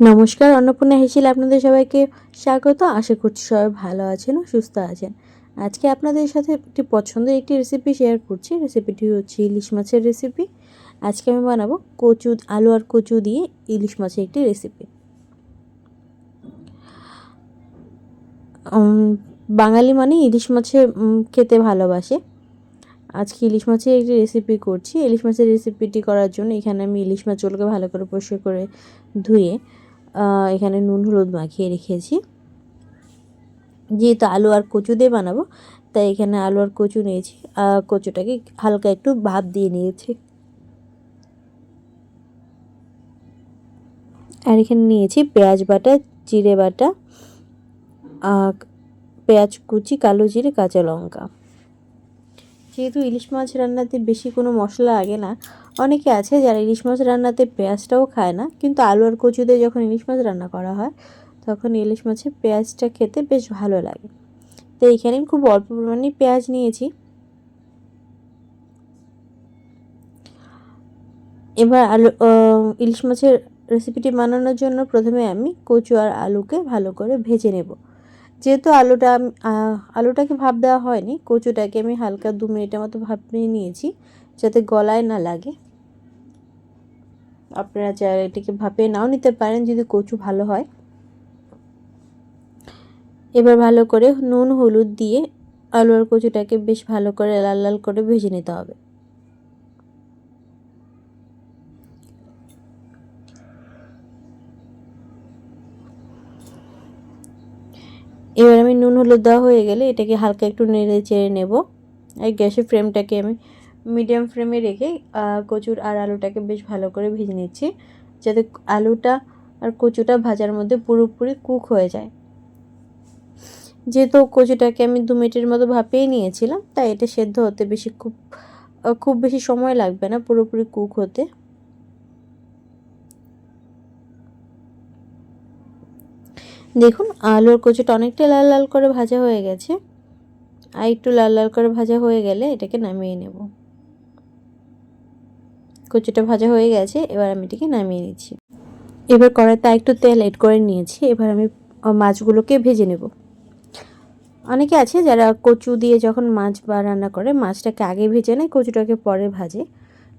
নমস্কার, অন্নপূর্ণা হেসিল আপনাদের সবাইকে স্বাগত। আশা করছি সবাই ভালো আছেন ও সুস্থ আছেন। আজকে আপনাদের সাথে একটি পছন্দের একটি রেসিপি শেয়ার করছি। রেসিপিটি হচ্ছে ইলিশ মাছের রেসিপি আজকে আমি বানাবো কচু, আলু আর কচু দিয়ে ইলিশ মাছের একটি রেসিপি বাঙালি মানে ইলিশ মাছের খেতে ভালোবাসে। আজকে ইলিশ মাছের একটি রেসিপি করছি। ইলিশ মাছের রেসিপিটি করার জন্য এখানে আমি ইলিশ মাছ মাছগুলোকে ভালো করে পরিষ্কার করে ধুয়ে এখানে নুন, হলুদ মাখিয়ে রেখেছি। যেহেতু আলু আর কচু দিয়ে বানাবো, তাই এখানে আলু আর কচু নিয়েছি। কচুটাকে হালকা একটু ভাপ দিয়ে নিয়েছি। আর এখানে নিয়েছি পেঁয়াজ বাটা, জিরে বাটা পেঁয়াজ কুচি, কালো জিরে, কাঁচা লঙ্কা। যেহেতু ইলিশ মাছ রান্নাতে বেশি কোনো মশলা লাগে না অনেকে আছে যারা ইলিশ মাছ রান্নাতে পেঁয়াজটাও খায় না, কিন্তু আলু আর কচুতে যখন ইলিশ মাছ রান্না করা হয়, তখন ইলিশ মাছের পেঁয়াজটা খেতে বেশ ভালো লাগে। তো এইখানে আমি খুব অল্প পরিমাণে পেঁয়াজ নিয়েছি। এবার আলু ইলিশ মাছের রেসিপিটি বানানোর জন্য প্রথমে আমি কচু আর আলুকে ভালো করে ভেজে নেব। যেহেতু আলুটা আলুটাকে ভাপ দেওয়া হয়নি, কচুটাকে আমি হালকা দু মিনিটের মতো ভাপ নিয়ে নিয়েছি, যাতে গলায় না লাগে। আপনারা চাইলে এটিকে ভাপে নাও নিতে পারেন যদি কচু ভালো হয়। এবার ভালো করে নুন, হলুদ দিয়ে আলু আর কচুটাকে বেশ ভালো করে লাল লাল করে ভেজে নিতে হবে। এবার আমি নুন, হলুদ দেওয়া হয়ে গেলে এটাকে হালকা একটু নেড়ে চেড়ে নেব। আর গ্যাসের ফ্রেমটাকে আমি মিডিয়াম ফ্লেমে রেখে কচুর আর আলুটাকে বেশ ভালো করে ভেজে নিচ্ছি, যাতে আলুটা আর কচুটা ভাজার মধ্যে পুরোপুরি কুক হয়ে যায়। যেহেতু কচুটাকে আমি দু মিনিটের মতো ভাপিয়ে নিয়েছিলাম, তাই এটা সেদ্ধ হতে বেশি খুব খুব বেশি সময় লাগবে না পুরোপুরি কুক হতে। দেখুন, আলুর কচুটা অনেকটা লাল লাল করে ভাজা হয়ে গেছে। আর একটু লাল লাল করে ভাজা হয়ে গেলে এটাকে নামিয়ে নেব। কচুটা ভাজা হয়ে গেছে, এবার আমি এটিকে নামিয়ে নিচ্ছি। এবার কড়াইতে একটু তেল এড করে নিয়েছি, এবার আমি মাছগুলোকে ভেজে নেব। অনেকে আছে যারা কচু দিয়ে যখন মাছ বা রান্না করে, মাছটাকে আগে ভেজে নেয়, কচুটাকে পরে ভাজে।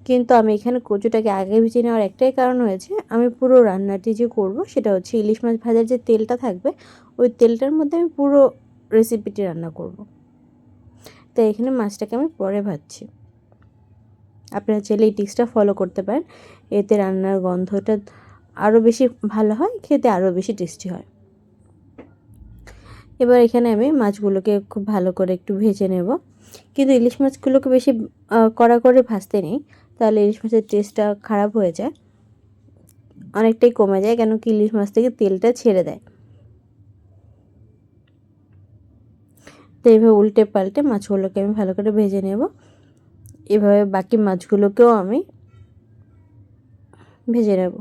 কিন্তু আমি এখানে কচুটাকে আগে ভেজে নেওয়ার একটাই কারণ হয়েছে, আমি পুরো রান্নাটি যে করব সেটা হচ্ছে ইলিশ মাছ ভাজার যে তেলটা থাকবে, ওই তেলটার মধ্যে আমি পুরো রেসিপিটি রান্না করব। তাই এখানে মাছটাকে আমি পরে ভাজছি। আপনারা চাইলে এই টিক্সটা ফলো করতে পারেন। এতে রান্নার গন্ধটা আরও বেশি ভালো হয়, খেতে আরও বেশি টেস্টি হয়। এবার এখানে আমি মাছগুলোকে খুব ভালো করে একটু ভেজে নেব। কিন্তু ইলিশ মাছগুলোকে বেশি কড়া করে ভাজতে নেই, তাহলে ইলিশ মাছের টেস্টটা খারাপ হয়ে যায়। অনেকটাই কমে যায়, কেন কি ইলিশ মাছ থেকে তেলটা ছেড়ে দেয়। তো এইভাবে উল্টে পাল্টে মাছগুলোকে আমি ভালো করে ভেজে নেব। এভাবে বাকি মাছগুলোকেও আমি ভেজে নেব।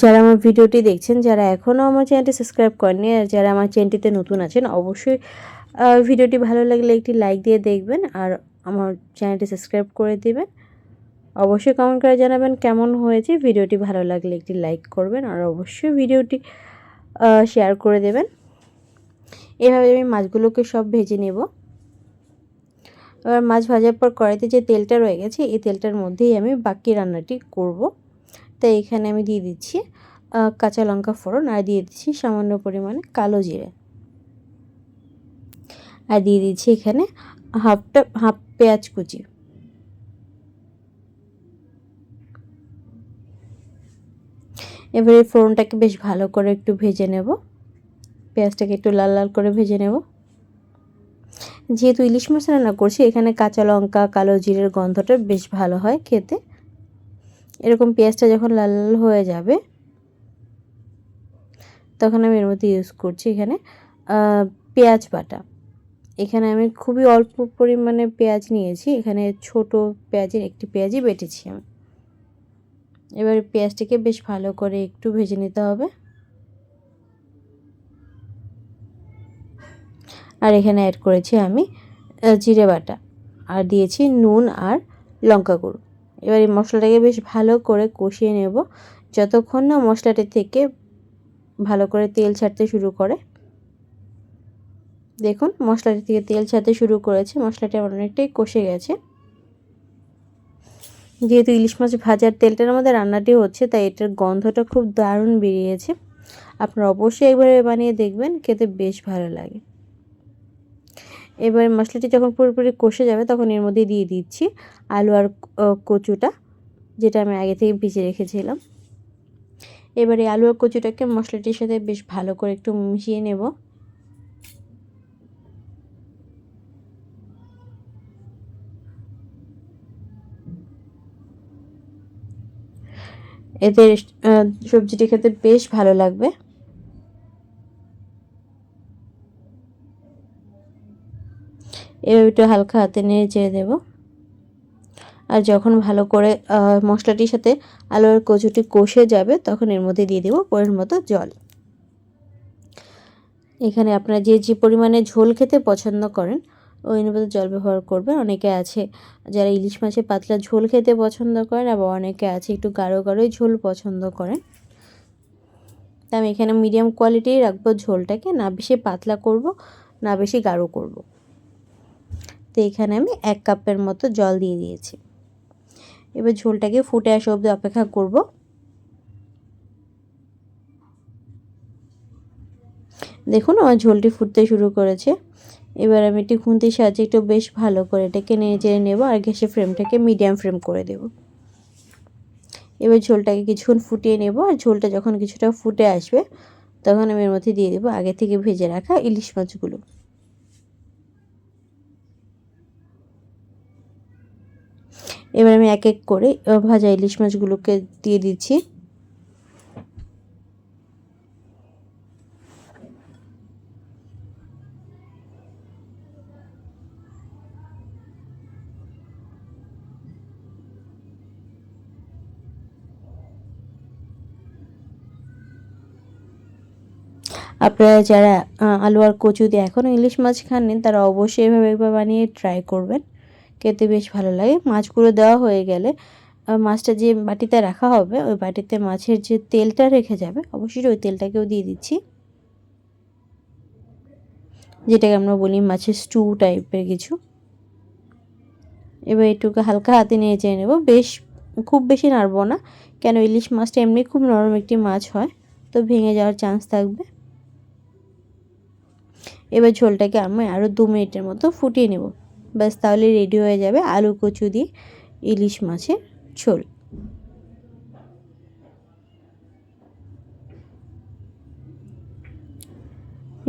যারা আমার ভিডিওটি দেখছেন, যারা এখনও আমার চ্যানেলটি সাবস্ক্রাইব করেনি আর যারা আমার চ্যানেলটিতে নতুন আছেন, অবশ্যই ভিডিওটি ভালো লাগলে একটি লাইক দিয়ে দেখবেন আর আমার চ্যানেলটি সাবস্ক্রাইব করে দেবেন। অবশ্যই কমেন্ট করে জানাবেন কেমন হয়েছে ভিডিওটি। ভালো লাগলে একটি লাইক করবেন আর অবশ্যই ভিডিওটি শেয়ার করে দেবেন। এভাবে আমি মাছগুলোকে সব ভেজে নেব। এবার মাছ ভাজার পর কড়াইতে যে তেলটা রয়ে গেছে, এই তেলটার মধ্যেই আমি বাকি রান্নাটি করব। তাই এখানে আমি দিয়ে দিচ্ছি কাঁচা লঙ্কা ফোড়ন আর দিয়ে দিচ্ছি সামান্য পরিমাণে কালো জিরে। আর দিয়ে দিচ্ছি এখানে হাফটা, হাফ পেঁয়াজ কুচি। এবারে ফোড়নটাকে বেশ ভালো করে একটু ভেজে নেব। পেঁয়াজটাকে একটু লাল লাল করে ভেজে নেব। যেহেতু ইলিশ মাছ রান্না করছি, এখানে কাঁচা লঙ্কা, কালো জিরের গন্ধটা বেশ ভালো হয় খেতে। এরকম পেঁয়াজটা যখন লাল লাল হয়ে যাবে, তখন আমি এর মধ্যে ইউজ করছি এখানে পেঁয়াজ বাটা। এখানে আমি খুবই অল্প পরিমাণে পেঁয়াজ নিয়েছি। এখানে ছোট পেঁয়াজের একটি পেঁয়াজই বেটেছি আমি। এবার পেঁয়াজটিকে বেশ ভালো করে একটু ভেজে নিতে হবে। আর এখানে অ্যাড করেছি আমি জিরে বাটা। আর দিয়েছি নুন আর লঙ্কা গুঁড়ো। এবার এই মশলাটাকে বেশ ভালো করে কষিয়ে নেব। যতক্ষণ না মশলাটা থেকে ভালো করে তেল ছাড়তে শুরু করে। দেখুন, মশলাটি থেকে তেল ছাড়তে শুরু করেছে। মশলাটা আমার অনেকটাই কষে গেছে। যেহেতু ইলিশ মাছ ভাজার তেলটার মধ্যে রান্নাটি হচ্ছে, তাই এটার গন্ধটা খুব দারুণ বেরিয়েছে। আপনারা অবশ্যই একবার বানিয়ে দেখবেন, খেতে বেশ ভালো লাগে। এবার মশলাটি যখন পুরোপুরি কষে যাবে, তখন এর মধ্যে দিয়ে দিচ্ছি আলু আর কচুটা, যেটা আমি আগে থেকে ভিজে রেখেছিলাম। এবার আলু আর কচুটাকে মশলাটির সাথে বেশ ভালো করে একটু মিশিয়ে নেব। এতে সবজিটি খেতে বেশ ভালো লাগবে। একটু হালকা হাতে নেড়ে চেড়ে দেবো। আর যখন ভালো করে মশলাটির সাথে আলুর কচুটি কষে যাবে, তখন এর মধ্যে দিয়ে দেবো পরের মতো জল। এখানে আপনারা যে যে পরিমাণে ঝোল খেতে পছন্দ করেন ওই অনুপাতে জল ব্যবহার করবেন। অনেকে আছে যারা ইলিশ মাছে পাতলা ঝোল খেতে পছন্দ করেন আবার অনেকে আছে একটু গাঢ় গাঢ়ই ঝোল পছন্দ করেন। তা আমি এখানে মিডিয়াম কোয়ালিটির রাখব ঝোলটাকে, না বেশি পাতলা করব, না বেশি গাঢ় করব। তো এখানে আমি এক কাপের মতো জল দিয়ে দিয়েছি। এবার ঝোলটাকে ফুটে আসা অবধি অপেক্ষা করব। দেখুন আমার ঝোলটি ফুটতে শুরু করেছে। এবার আমি একটি খুন্তির সাহায্যে একটু বেশ ভালো করে এটাকে নেড়ে চেড়ে নেব আর গ্যাসের ফ্লেমটাকে মিডিয়াম ফ্লেম করে দেব। এবার ঝোলটাকে কিছুক্ষণ ফুটিয়ে নেব আর ঝোলটা যখন কিছুটা ফুটে আসবে, তখন আমি এর মধ্যে দিয়ে দেবো আগে থেকে ভেজে রাখা ইলিশ মাছগুলো। এবার আমি এক এক করে ভাজা ইলিশ মাছগুলোকে দিয়ে দিচ্ছি। আপনারা যারা আলু আর কচু দিয়ে এখনও ইলিশ মাছ খাননি, তারা অবশ্যই এভাবে একবার বানিয়ে ট্রাই করবেন। খেতে বেশ ভালো লাগে। মাছগুলো দেওয়া হয়ে গেলে মাছটা যে বাটিতে রাখা হবে, ওই বাটিতে মাছের যে তেলটা রেখে যাবে, অবশ্যই ওই তেলটাকেও দিয়ে দিচ্ছি। যেটাকে আমরা বলি মাছের স্টু টাইপের কিছু। এবার এটুকু হালকা হাতে নিয়ে চেয়ে নেব। বেশ, খুব বেশি নাড়বো না, কেন ইলিশ মাছটা এমনি খুব নরম একটি মাছ হয়, তো ভেঙে যাওয়ার চান্স থাকবে। এবার ঝোলটাকে আমি আরও দু মিনিটের মতো ফুটিয়ে নেব। ব্যাস, তাহলে রেডি হয়ে যাবে আলু কচু দিয়ে ইলিশ মাছের ঝোল।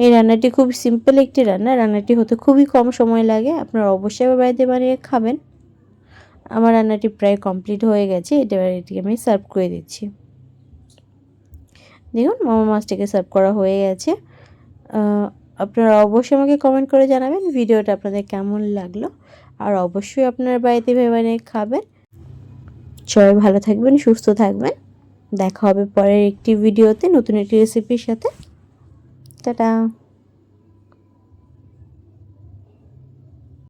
এই রান্নাটি খুব সিম্পল একটি রান্না। রান্নাটি হতে খুবই কম সময় লাগে। আপনারা অবশ্যই বাড়িতে বানিয়ে খাবেন। আমার রান্নাটি প্রায় কমপ্লিট হয়ে গেছে। এটা এটিকে আমি সার্ভ করে দিচ্ছি। দেখুন মামা মাছটাকে সার্ভ করা হয়ে গেছে। আপনারা অবশ্যই আমাকে কমেন্ট করে জানাবেন ভিডিওটা আপনাদের কেমন লাগল। আর অবশ্যই আপনার বাড়িতে ভেবে খাবেন। সবাই ভালো থাকবেন, সুস্থ থাকবেন। দেখা হবে পরের একটি ভিডিওতে নতুন একটি রেসিপির সাথে। টাটা।